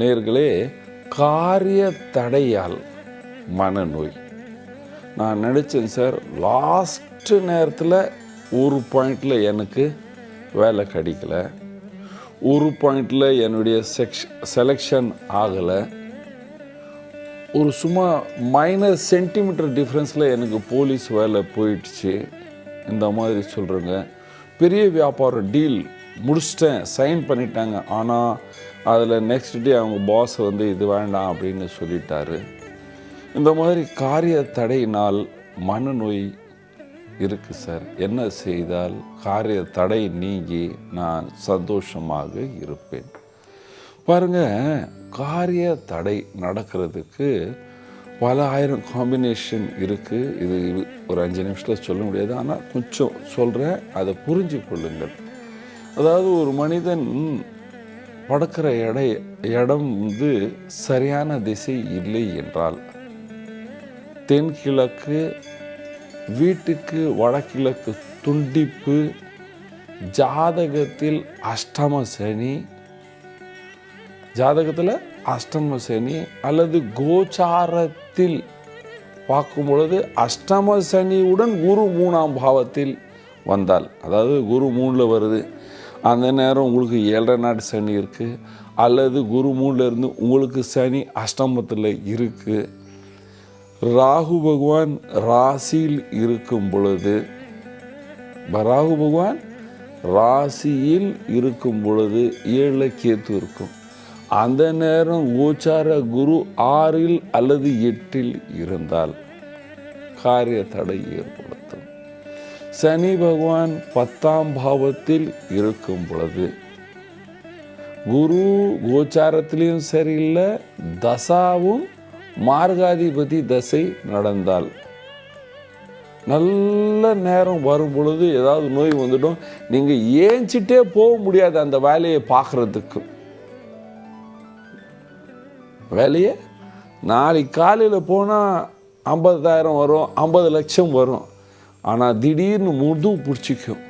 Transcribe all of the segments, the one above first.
நேர்களே காரிய தடையால் மனநோய். நான் நினச்சேன் சார் லாஸ்ட்டு நேரத்தில் ஒரு பாயிண்டில் எனக்கு வேலை கிடைக்கல. ஒரு பாயிண்டில் என்னுடைய செக்ஷ செலெக்ஷன் ஆகலை. ஒரு சும்மா மைனர் சென்டிமீட்டர் டிஃப்ரென்ஸில் எனக்கு போலீஸ் வேலை போயிடுச்சு. இந்த மாதிரி சொல்கிறேங்க பெரிய வியாபாரம் டீல் முடிச்சிட்டேன் சைன் பண்ணிட்டாங்க. ஆனால் அதில் நெக்ஸ்ட் டே அவங்க பாஸ் வந்து இது வேண்டாம் அப்படின்னு சொல்லிட்டாரு. இந்த மாதிரி காரிய தடையினால் மனநோய் இருக்குது சார் என்ன செய்தால் காரிய தடை நீங்கி நான் சந்தோஷமாக இருப்பேன். பாருங்க காரிய தடை நடக்கிறதுக்கு பல ஆயிரம் காம்பினேஷன் இருக்குது இது இது ஒரு அஞ்சு நிமிஷத்தில் சொல்ல முடியாது. ஆனால் கொஞ்சம் சொல்கிறேன் அதை புரிஞ்சு கொள்ளுங்கள் அதாவது ஒரு மனிதன் படுக்கிற எடை இடம் வந்து சரியான திசை இல்லை என்றால் தென்கிழக்கு வீட்டுக்கு வடகிழக்கு துண்டிப்பு ஜாதகத்தில் அஷ்டம சனி ஜாதகத்தில் அஷ்டம சனி அல்லது கோச்சாரத்தில் பார்க்கும் பொழுது அஷ்டம சனியுடன் குரு மூணாம் பாவத்தில் வந்தால் அதாவது குரு மூணில் வருது அந்த நேரம் உங்களுக்கு ஏழரை நாட்டு சனி இருக்குது அல்லது குரு மூணில் உங்களுக்கு சனி அஷ்டமத்தில் இருக்குது ராகு பகவான் ராசியில் இருக்கும் பொழுது ராகு பகவான் ராசியில் இருக்கும் பொழுது ஏழு கேத்து இருக்கும். அந்த நேரம் கோச்சார குரு ஆறில் அல்லது எட்டில் இருந்தால் காரிய தடை ஏற்படுத்தும். சனி பகவான் பத்தாம் பாவத்தில் இருக்கும் பொழுது குரு கோச்சாரத்திலையும் சரியில்லை தசாவும் மார்காதிபதி தசை நடந்தால். நல்ல நேரம் வரும் பொழுது ஏதாவது நோய் வந்துடும். நீங்கள் ஏஞ்சிட்டே போக முடியாது அந்த வேலையை பார்க்குறதுக்கு. வேலையை? நாளைக்கு காலையில் போனால் ஐம்பதாயிரம் வரும் ஐம்பது லட்சம் வரும். ஆனால் திடீர்னு முழுதும் பிடிச்சிக்கும்.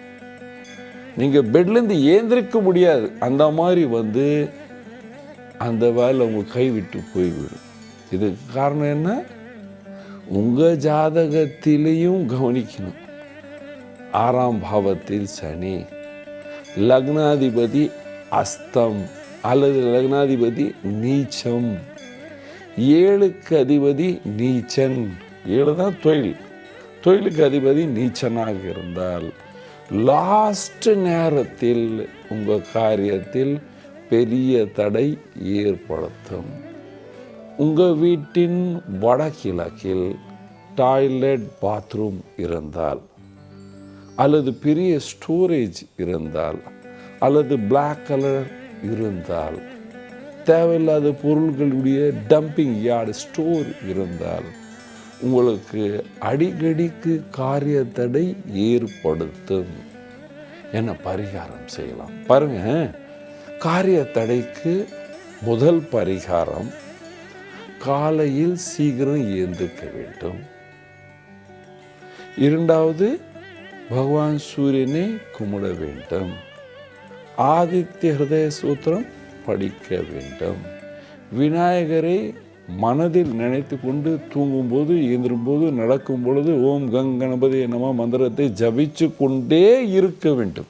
நீங்கள் பெட்லேருந்து ஏந்திரிக்க முடியாது. அந்த மாதிரி வந்து அந்த வேலை உங்கள் கைவிட்டு போய்விடும். இதுக்கு காரணம் என்ன? உங்கள் ஜாதகத்திலையும் கவனிக்கணும். ஆறாம் பாவத்தில் சனி லக்னாதிபதி அஸ்தம் அல்லது லக்னாதிபதி நீச்சம் ஏழுக்கு அதிபதி நீச்சன். ஏழு தான் தொழில். தொழிலுக்கு அதிபதி நீச்சனாக இருந்தால் லாஸ்ட் நேரத்தில் உங்கள் காரியத்தில் பெரிய தடை ஏற்படுத்தும். உங்கள் வீட்டின் வடகிழக்கில் டாய்லெட் பாத்ரூம் இருந்தால் அல்லது பெரிய ஸ்டோரேஜ் இருந்தால் அல்லது பிளாக் கலர் இருந்தால் தேவையில்லாத பொருள்களுடைய டம்பிங் யார்டு ஸ்டோர் இருந்தால் உங்களுக்கு அடிக்கடிக்கு காரிய தடை ஏற்படுத்தும். என பரிகாரம் செய்யலாம்? பாருங்க காரிய தடைக்கு முதல் பரிகாரம் காலையில் சீக்கிரம் ஏந்திக்க வேண்டும். இரண்டாவது பகவான் சூரியனை கும்பிட வேண்டும். ஆதித்ய ஹிருதய சூத்திரம் படிக்க வேண்டும். விநாயகரை மனதில் நினைத்து கொண்டு தூங்கும்போது எழுந்திரும்போது நடக்கும் பொழுது ஓம் கங் கணபதி நம மந்திரத்தை ஜபிச்சு கொண்டே இருக்க வேண்டும்.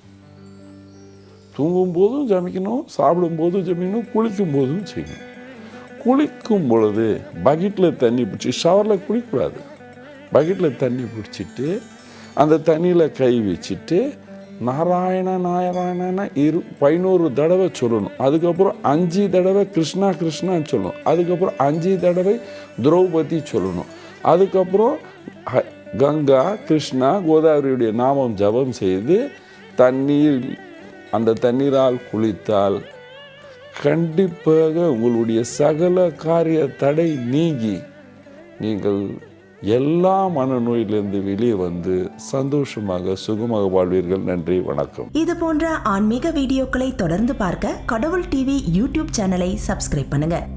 தூங்கும்போதும் ஜபிக்கணும் சாப்பிடும்போதும் ஜபிக்கணும் குளிக்கும் போதும் செய்யணும். குளிக்கும் பொழுது பக்கெட்டில் தண்ணி பிடிச்சி ஷவரில் குளிக்கக்கூடாது. பக்கெட்டில் தண்ணி பிடிச்சிட்டு அந்த தண்ணியில் கை வச்சுட்டு நாராயண நாராயணன இரு பதினோரு தடவை சொல்லணும். அதுக்கப்புறம் அஞ்சு தடவை கிருஷ்ணா கிருஷ்ணான்னு சொல்லணும். அதுக்கப்புறம் அஞ்சு தடவை திரௌபதி சொல்லணும். அதுக்கப்புறம் ஹ- கங்கா கிருஷ்ணா கோதாவரியுடைய நாமம் ஜபம் செய்து தண்ணீர் அந்த தண்ணீரால் குளித்தால் கண்டிப்பாக உங்களுடைய சகல காரிய தடை நீங்கி நீங்கள் எல்லா மனநோயிலிருந்து வெளியே வந்து சந்தோஷமாக சுகமாக வாழ்வீர்கள். நன்றி வணக்கம். இது போன்ற ஆன்மீக வீடியோக்களை தொடர்ந்து பார்க்க கடவுள் டிவி யூடியூப் சேனலை சப்ஸ்கிரைப் பண்ணுங்க.